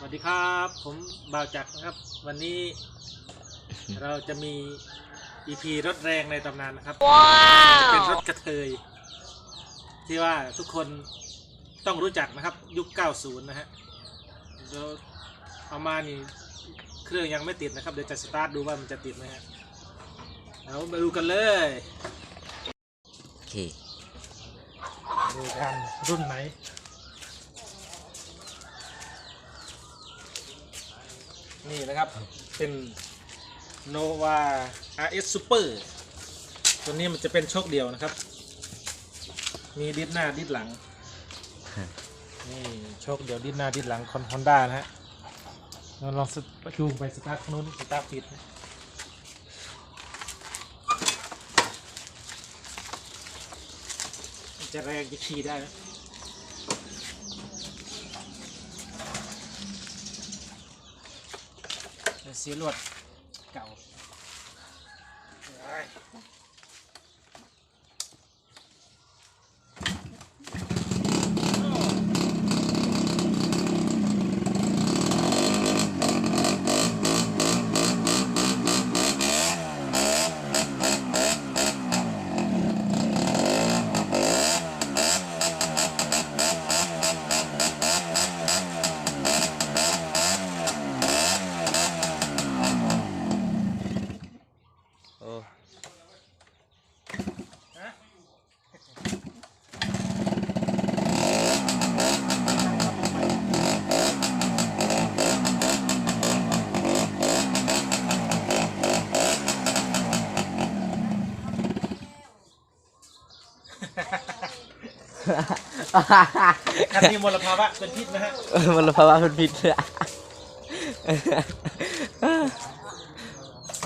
สวัสดีครับ ผมบ่าวจักรนะครับ วันนี้เราจะมี EP รถแรงในตำนานนะครับเป็นรถกระเทย ที่ว่าทุกคนต้องรู้จักนะครับ ยุค 90 นะฮะเดี๋ยวเอามานี่เครื่องยังไม่ติดนะครับ เดี๋ยวจะสตาร์ทดูว่ามันจะติดไหมฮะเรามาดูกันเลยโอเคดูกันรุ่นไหน นี่นะครับเป็น Nova RS Super ตัวนี้มันจะเป็นโชคเดียวนะครับ มีดิสหน้าดิสหลัง นี่โชคเดียวดิสหน้าดิสหลังคอนฮอนด้านะฮะเราลองจูงไปสตาร์ทนู้นสตาร์ทปิดนะจะแรงจะขี่ได้นะเดี๋ยวเสียรวดเก่า คันนี้มลภาวะเป็นพิษนะฮะมันภาวะเป็นพิษ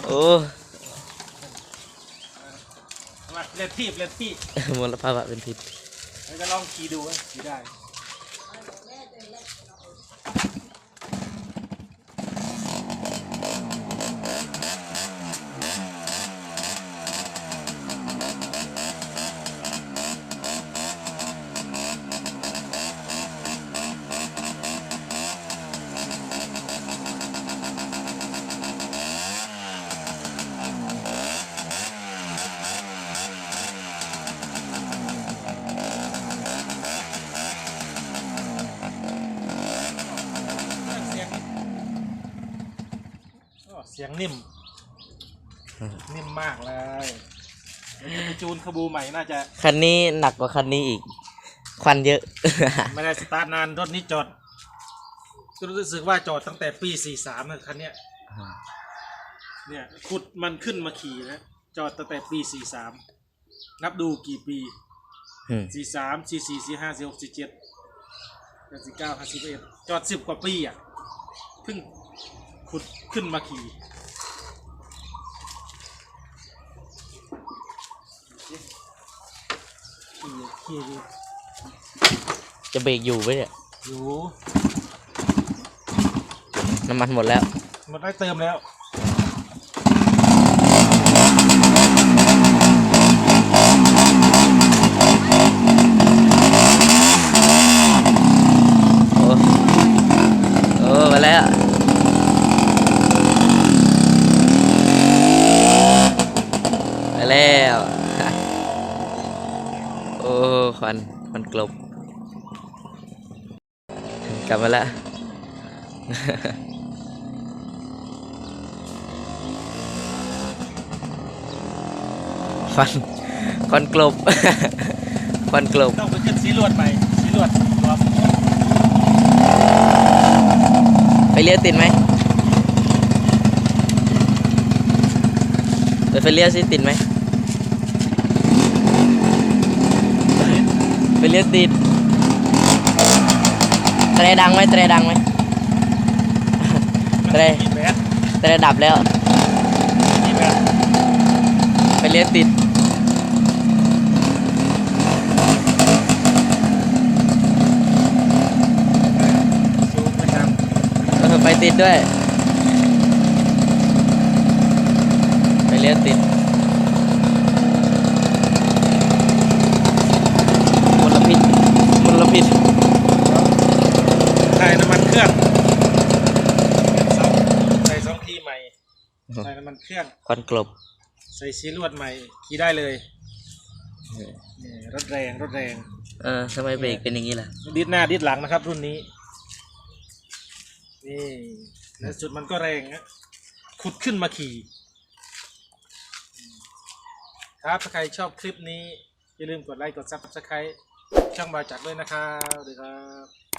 โอ้มาเล่นทีบเล่นที่มลภาวะเป็นพิษเราจะลองขี่ดูว่าขี่ได้ เสียงนิ่ม นิ่มมากเลยเดี๋ยวจะไปจูนขบูใหม่น่าจะ คันนี้หนักกว่าคันนี้อีก ควันเยอะ ไม่ได้สตาร์ทนานรถนี้จอดก็รู้สึกว่าจอดตั้งแต่ปี43นะคันเนี้ยเนี่ยขุดมันขึ้นมาขี่นะจอดตั้งแต่ปี43นับดูกี่ปีอืม43 44 45 46 47 89 51จอด10กว่าปีอะเพิ่ง ขุดขึ้นมาขี่ขี่ขี่อยู่จะเบรกอยู่ไหมเนี่ย อยู่น้ำมันหมดแล้ว หมดได้เติมแล้ว โอ้โอ้มาแล้ว มาแล้ว โอ้ ควันควันกลบ กลับมาแล้วควันควันกลบควันกลบต้องไปขึ้นสีลวดใหม่สีลวดรวมไฟเลี้ยวติดไหมเปิดไฟเลี้ยวสิติดไหม ไฟเลี้ยวติดแตรดังไหมแตรดังไหมมันเร่กี่แบตแตรดับแล้วกี่แบตไฟเลี้ยวติดซูมประจเออไฟติดด้วยไฟเลี้ยวติดมลพิษมลพิษำถ่ายน้ำมันเครื่อง เครื่องควันกลบ ใส่ซีลวดใหม่ขี่ได้เลยเออนี่รถแรงรถแรงเออทำไมเบรกเป็นอย่างนี้ล่ะดิดหน้าดิดหลังนะครับ รุ่นนี้ นี่แล้วจุดมันก็แรงนะขุดขึ้นมาขี่ครับถ้าใครชอบคลิปนี้ อย่าลืมกดไลค์กดซับสไครต์ช่องบาจักด้วยนะครับสวัสดีครับ